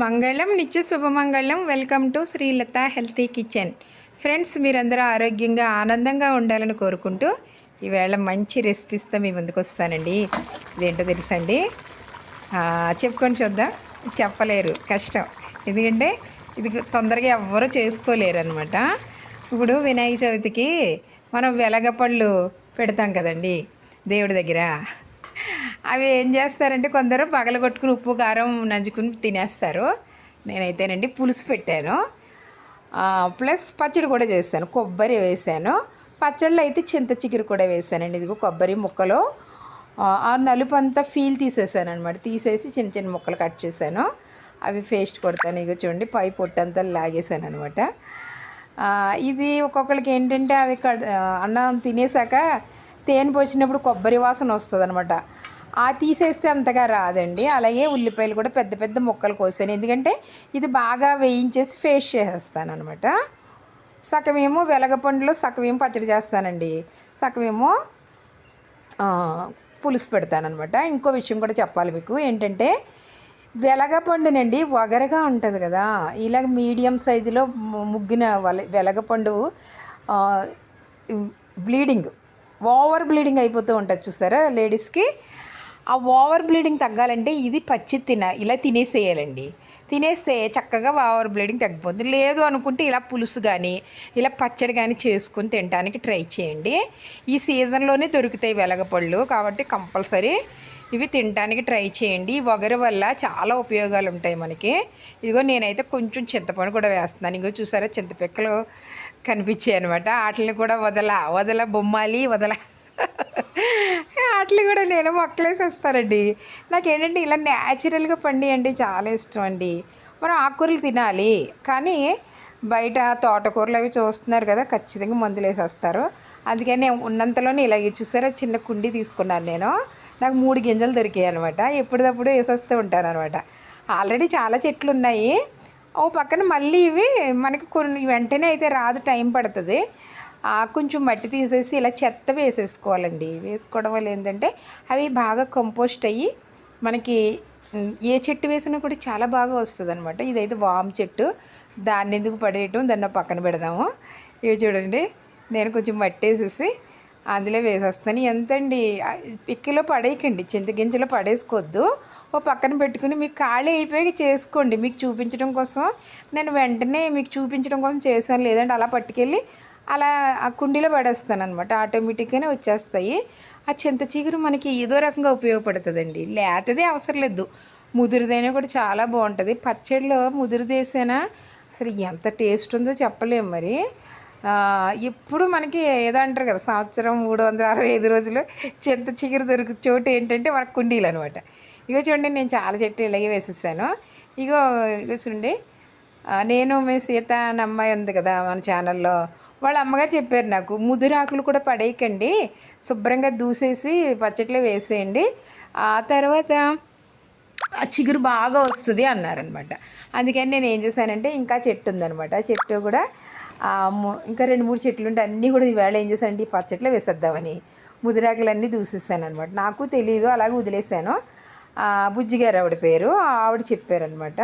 మంగళం నిత్య శుభమంగళం welcome to Srilatha healthy kitchen. Friends మీరందరూ ఆరోగ్యంగా ఆనందంగా ఉండాలని కోరుకుంటూ ఈవేళ మంచి రెసిపీస్తో మీ ముందుకు వస్తానండి. ఇదేంటో తెలుసండి? చెప్పుకొని చూద్దాం. చెప్పలేరు. కష్టం. ఎందుకంటే ఇది తొందరగా ఎవ్వరూ చేసుకోలేరు అనమాట ఇప్పుడు వినాయక చవితికి మనం వెలగపళ్ళు పెడతాం కదండి. దేవుడి దగ్గర. అవి ఏం చేస్తారంటే కొందరు పగలగొట్టుకుని ఉప్పు కారం నంచుకుని తినేస్తారు. నేనైతేనండి పులుసు పెట్టాను. ప్లస్ పచ్చడి కూడా చేశాను కొబ్బరి వేసాను. పచ్చళ్ళు అయితే చింత చిగురు కూడా వేసానండి. ఇదిగో కొబ్బరి ముక్కలు. ఆ, నలుపు అంతా ఫీల్ తీసేసాను అనమాట తీసేసి చిన్న చిన్న ముక్కలు కట్ చేశాను. అవి పేస్ట్ కొడతాను. ఇక చూడండి పై పొట్టంతా లాగేసాను అనమాట ఇది ఒక్కొక్కరికి ఏంటంటే అది కడ్- అన్నం తినేసాక తేనె పోసినప్పుడు కొబ్బరి వాసన వస్తుంది అనమాట ఆ తీసేస్తే అంతగా రాదండి. అలాగే ఉల్లిపాయలు కూడా పెద్ద పెద్ద ముక్కలు కోసాను ఎందుకంటే ఇది బాగా వేయించేసి ఫేస్ చేసేస్తాను అనమాట సగమేమో వెలగపండులో సగమేమో పచ్చడి చేస్తానండి. సగమేమో పులుసు పెడతానమాట ఇంకో విషయం కూడా చెప్పాలి మీకు. ఏంటంటే వెలగపండునండి వగరగా ఉంటుంది కదా. ఇలాగ మీడియం సైజులో ముగ్గిన వల వెలగపండు బ్లీడింగ్ ఓవర్ బ్లీడింగ్ అయిపోతూ ఉంటుంది చూసారా లేడీస్కి? ఆ ఓవర్ బ్లీడింగ్ తగ్గాలంటే ఇది పచ్చి తిన ఇలా తినేసేయాలండి. తినేస్తే చక్కగా ఓవర్ బ్లీడింగ్ తగ్గిపోతుంది లేదు అనుకుంటే ఇలా పులుసు కానీ ఇలా పచ్చడి కానీ చేసుకుని తినడానికి ట్రై చేయండి. ఈ సీజన్లోనే దొరుకుతాయి వెలగపళ్ళు కాబట్టి కంపల్సరీ ఇవి తినడానికి ట్రై చేయండి. వగరు వల్ల చాలా ఉపయోగాలు ఉంటాయి మనకి. ఇదిగో నేనైతే కొంచెం చింతపండు కూడా వేస్తున్నాను. ఇగో చూసారా చింతపిక్కలు కనిపించాయి అనమాట వాటిని కూడా వదల వదల బొమ్మాలి వదల వాటిని కూడా నేను మొక్కలేసేస్తానండి. నాకు ఏంటంటే ఇలా న్యాచురల్గా పండి అంటే చాలా ఇష్టం అండి. మనం ఆకుకూరలు తినాలి కానీ బయట తోటకూరలు అవి చూస్తున్నారు కదా ఖచ్చితంగా మందులు వేసేస్తారు. అందుకని నేను ఉన్నంతలోనే ఇలాగే చూసారా చిన్న కుండి తీసుకున్నాను నేను. నాకు మూడు గింజలు దొరికాయి అనమాట ఎప్పటిదప్పుడు వేసేస్తూ ఉంటాను అనమాట ఆల్రెడీ చాలా చెట్లు ఉన్నాయి. ఓ పక్కన మళ్ళీ ఇవి మనకి కొన్ని వెంటనే అయితే రాదు టైం పడుతుంది. కొంచెం మట్టి తీసేసి ఇలా చెత్త వేసేసుకోవాలండి. వేసుకోవడం వల్ల ఏంటంటే అవి బాగా కంపోస్ట్ అయ్యి మనకి ఏ చెట్టు వేసినా కూడా చాలా బాగా వస్తుంది అనమాట ఇదైతే వామ్ చెట్టు. దాన్ని ఎందుకు పడేయటం దాన్ని పక్కన పెడదాము. ఇవి చూడండి. నేను కొంచెం మట్టి వేసేసి అందులో వేసేస్తాను. ఎంతండి? పిక్కిలో పడేయకండి. చింతగింజలో పడేసుకోవద్దు. ఓ పక్కన పెట్టుకుని మీకు ఖాళీ అయిపోయి చేసుకోండి. మీకు చూపించడం కోసం నేను వెంటనే మీకు చూపించడం కోసం చేశాను. లేదంటే అలా పట్టుకెళ్ళి అలా ఆ కుండీలో పడేస్తాను అనమాట ఆటోమేటిక్గానే వచ్చేస్తాయి. ఆ చింత చిగురు మనకి ఏదో రకంగా ఉపయోగపడుతుందండి. లేతదే అవసరం లేదు. ముదురుదైనా కూడా చాలా బాగుంటుంది. పచ్చడిలో ముదురుదేసైనా అసలు ఎంత టేస్ట్ ఉందో చెప్పలేము మరి. ఎప్పుడు మనకి ఏదో అంటారు కదా సంవత్సరం మూడు వందల అరవై ఐదు రోజులు చింత చిగురు దొరికి చోటు ఏంటంటే మనకు కుండీలు అనమాట ఇగో చూడండి నేను చాలా చెట్లు ఇలాగే వేసేసాను. ఇగో ఇగో చూడండి. నేను మీ సీత అమ్మాయి ఉంది కదా మన ఛానల్లో. వాళ్ళ అమ్మగారు చెప్పారు నాకు ముదురాకులు కూడా పడేయకండి శుభ్రంగా దూసేసి పచ్చట్లో వేసేయండి ఆ తర్వాత ఆ చిగురు బాగా వస్తుంది అన్నారనమాట. అందుకని నేను ఏం చేశానంటే ఇంకా చెట్టు ఉందనమాట. ఆ చెట్టు కూడా ఇంకా రెండు మూడు చెట్లు ఉంటే అన్నీ కూడా ఈవేళ ఏం చేశానంటే ఈ పచ్చట్లో వేసేద్దామని ముదిరాకులన్నీ దూసేసాను అనమాట నాకు తెలియదు అలాగే వదిలేసాను బుజ్జిగారు ఆవిడ పేరు ఆవిడ చెప్పారనమాట.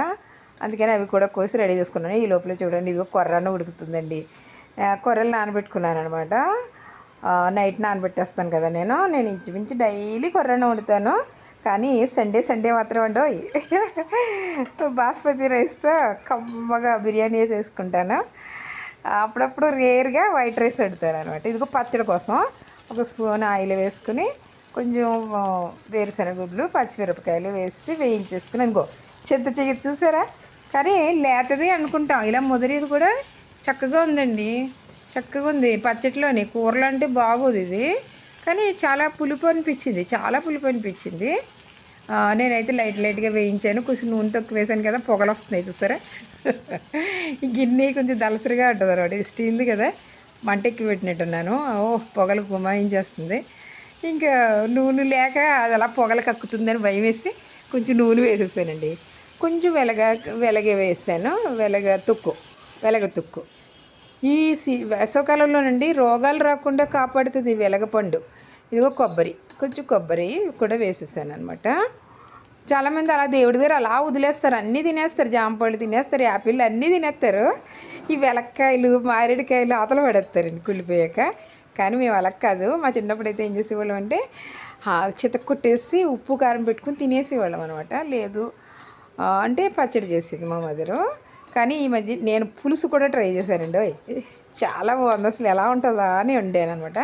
అందుకని అవి కూడా కోసి రెడీ చేసుకున్నాను. ఈ లోపల చూడండి ఇదిగో కొర్రన ఉడుకుతుందండి. కూరలు కొర్రలు నానబెట్టుకున్నాను అనమాట నైట్ నానబెట్టేస్తాను కదా నేను. నేను ఇంచుమించు డైలీ కొర్రన్న వండుతాను. కానీ సండే సండే మాత్రం వండవు. బాస్మతి రైస్తో కమ్మగా బిర్యానీ చేసుకుంటాను అప్పుడప్పుడు రేర్గా వైట్ రైస్ వండుతాను అనమాట ఇదిగో పచ్చడి కోసం ఒక స్పూన్ ఆయిల్ వేసుకుని కొంచెం ఆ, వేరుశనగ గుడ్లు పచ్చిమిరపకాయలు వేసి వేయించేసుకుని ఇంకో చింత చిగురు చూసారా? కానీ లేతది అనుకుంటాం. ఇలా ముదిరిది కూడా చక్కగా ఉందండి. చక్కగా ఉంది. పచ్చట్లోని కూరలు అంటే బాగోదు ఇది. కానీ చాలా పులుపు అనిపించింది. చాలా పులుపు అనిపించింది. నేనైతే లైట్ లైట్గా వేయించాను. కొంచెం నూనె తక్కువ వేసాను కదా పొగలు వస్తున్నాయి చూస్తారా ఈ గిన్నె కొంచెం దలసరిగా ఉంటుంది అనమాట. ఇది స్టీల్ది కదా. మంటెక్కి పెట్టినట్టున్నాను. ఓ పొగలు గుమాయించేస్తుంది. ఇంకా నూనె లేక అది అలా పొగలు కక్కుతుందని భయం వేసి కొంచెం నూనె వేసేసానండి. కొంచెం వెలగ వెలగ వేసాను. వెలగ తుక్కు. వెలగ తుక్కు. ఈ సి వేసవకాలంలోనండి రోగాలు రాకుండా కాపాడుతుంది వెలగపండు. ఇదిగో కొబ్బరి కొంచెం కొబ్బరి కూడా వేసేసాను అనమాట చాలామంది అలా దేవుడి దగ్గర అలా వదిలేస్తారు అన్నీ తినేస్తారు జామపళ్ళు తినేస్తారు యాపిల్ అన్నీ తినేస్తారు. ఈ వెలక్కాయలు మారేడుకాయలు అవతల పడేస్తారండి కుళ్ళిపోయాక. కానీ మేము అలా కాదు మా చిన్నప్పుడు అయితే ఏం చేసేవాళ్ళం అంటే చితక్ కొట్టేసి ఉప్పు కారం పెట్టుకుని తినేసేవాళ్ళం అనమాట లేదు అంటే పచ్చడి చేసేది మా మదరు. కానీ ఈ మధ్య నేను పులుసు కూడా ట్రై చేశానండి. చాలా బాగుంది. అసలు ఎలా ఉంటుందా అని వండాను అనమాట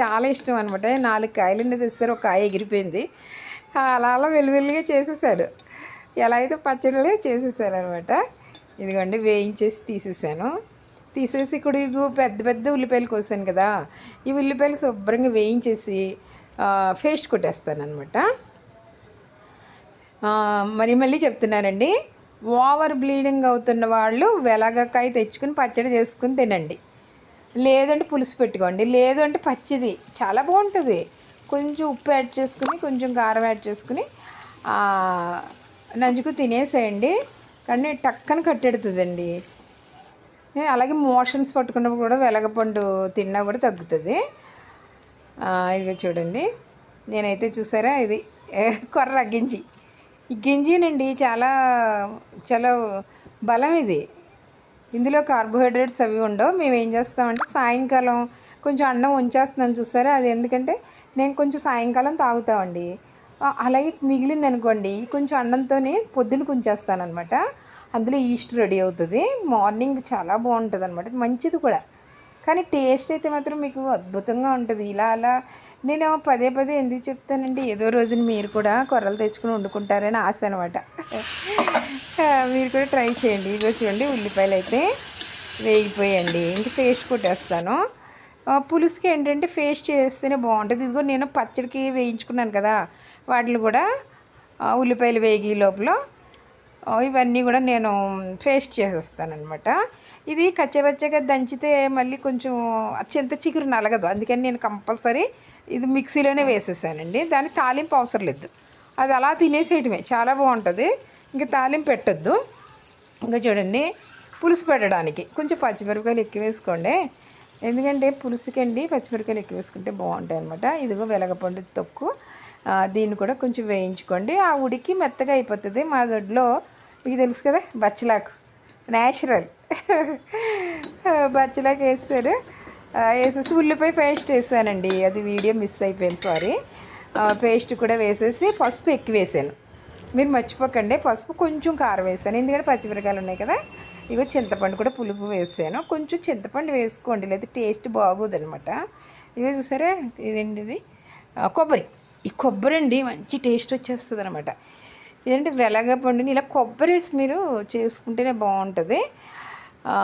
చాలా ఇష్టం అనమాట నాలుగు కాయలు తెస్తారు ఒక కాయ ఎగిరిపోయింది. అలా అలా వెలువెల్లిగా చేసేసాడు ఎలా అయితే పచ్చడిలో చేసేసాను అనమాట ఇదిగోండి వేయించేసి తీసేసాను. తీసేసి ఇక్కడ పెద్ద పెద్ద ఉల్లిపాయలు కోసాను కదా. ఈ ఉల్లిపాయలు శుభ్రంగా వేయించేసి పేస్ట్ కొట్టేస్తాను అనమాట మరి మళ్ళీ చెప్తున్నానండి. ఓవర్ బ్లీడింగ్ అవుతున్న వాళ్ళు వెలగకాయ తెచ్చుకుని పచ్చడి చేసుకుని తినండి. లేదంటే పులుసు పెట్టుకోండి. లేదు అంటే పచ్చిది. చాలా బాగుంటుంది. కొంచెం ఉప్పు యాడ్ చేసుకుని కొంచెం కారం యాడ్ చేసుకుని నంజుకు తినేసేయండి. కానీ టక్కన కట్టెడుతుందండి. అలాగే మోషన్స్ పట్టుకున్నప్పుడు కూడా వెలగపండు తిన్నా కూడా తగ్గుతుంది. ఇదిగో చూడండి. నేనైతే చూసారా ఇది? కొర్ర గింజి. ఈ గింజినండి చాలా చాలా బలం ఇది. ఇందులో కార్బోహైడ్రేట్స్ అవి ఉండవు. మేము ఏం చేస్తామంటే సాయంకాలం కొంచెం అన్నం ఉంచేస్తున్నాను చూసారా? అది ఎందుకంటే నేను కొంచెం సాయంకాలం తాగుతామండి. అలాగే మిగిలింది అనుకోండి కొంచెం అన్నంతోనే పొద్దున ఉంచేస్తానమాట అందులో ఈస్ట్ రెడీ అవుతుంది. మార్నింగ్ చాలా బాగుంటుంది అనమాట మంచిది కూడా. కానీ టేస్ట్ అయితే మాత్రం మీకు అద్భుతంగా ఉంటుంది. ఇలా అలా నేను పదే పదే ఎందుకు చెప్తానండి? ఏదో రోజున మీరు కూడా కొర్రలు తెచ్చుకుని వండుకుంటారని ఆశ అనమాట మీరు కూడా ట్రై చేయండి. ఇదిగో చూడండి ఉల్లిపాయలు అయితే వేగిపోయండి ఇంక పేస్ట్ కొట్టేస్తాను. పులుసుకి ఏంటంటే పేస్ట్ చేస్తేనే బాగుంటుంది. ఇదిగో నేను పచ్చడికి వేయించుకున్నాను కదా వాటిని కూడా ఉల్లిపాయలు వేగి లోపల ఇవన్నీ కూడా నేను పేస్ట్ చేసేస్తానమాట ఇది కచ్చబచ్చగా దంచితే మళ్ళీ కొంచెం చింత చిగురు నలగదు. అందుకని నేను కంపల్సరీ ఇది మిక్సీలోనే వేసేసానండి. దానికి తాలింపు అవసరం లేదు. అది అలా తినేసేయటమే. చాలా బాగుంటుంది. ఇంకా తాలింపు పెట్టద్దు. ఇంకా చూడండి పులుసు పెట్టడానికి. కొంచెం పచ్చిమిరపకాయలు ఎక్కువ వేసుకోండి. ఎందుకంటే పులుసుకండి పచ్చిమిరపకాయలు ఎక్కువ వేసుకుంటే బాగుంటాయి అనమాట ఇదిగో వెలగపండు తొక్కు. దీన్ని కూడా కొంచెం వేయించుకోండి. ఆ ఉడికి మెత్తగా అయిపోతుంది. మా దొడ్లో మీకు తెలుసు కదా బచ్చలాకు. న్యాచురల్ బచ్చలాకు వేస్తారు. వేసేసి ఉల్లిపాయ పేస్ట్ వేసానండి. అది వీడియో మిస్ అయిపోయింది సారీ పేస్ట్ కూడా వేసేసి పసుపు ఎక్కువ వేసాను. మీరు మర్చిపోకండి పసుపు కొంచెం కారం వేసాను. ఎందుకంటే పచ్చిమిరకాయలు ఉన్నాయి కదా. ఇగో చింతపండు కూడా పులుపు వేసాను. కొంచెం చింతపండు వేసుకోండి లేదా టేస్ట్ బాగోదు అనమాట ఇగో చూసారా ఇదేంటిది? కొబ్బరి. ఈ కొబ్బరి అండి మంచి టేస్ట్ వచ్చేస్తుంది అనమాట ఇదంటే వెలగపండుని ఇలా కొబ్బరి మీరు చేసుకుంటేనే బాగుంటుంది. ఆ,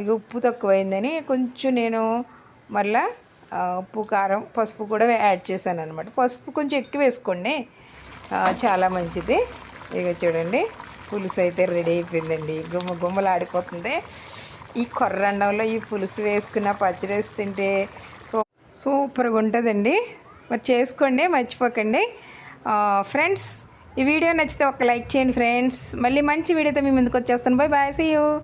ఇక ఉప్పు తక్కువైందని కొంచెం నేను మళ్ళా ఉప్పు కారం పసుపు కూడా యాడ్ చేశాను అనమాట పసుపు కొంచెం ఎక్కువ వేసుకోండి. చాలా మంచిది. ఇక చూడండి పులుసు అయితే రెడీ అయిపోయిందండి. గుమ్మ గుమ్మలాడిపోతుంది. ఈ కొర్రండంలో ఈ పులుసు వేసుకున్న పచ్చడి వేసి తింటే సో సూపర్గా ఉంటుందండి. మరి చేసుకోండి మర్చిపోకండి. ఫ్రెండ్స్ ఈ వీడియో నచ్చితే ఒక లైక్ చేయండి ఫ్రెండ్స్. మళ్ళీ మంచి వీడియోతో మీ ముందుకు వచ్చేస్తాను. Bye bye see you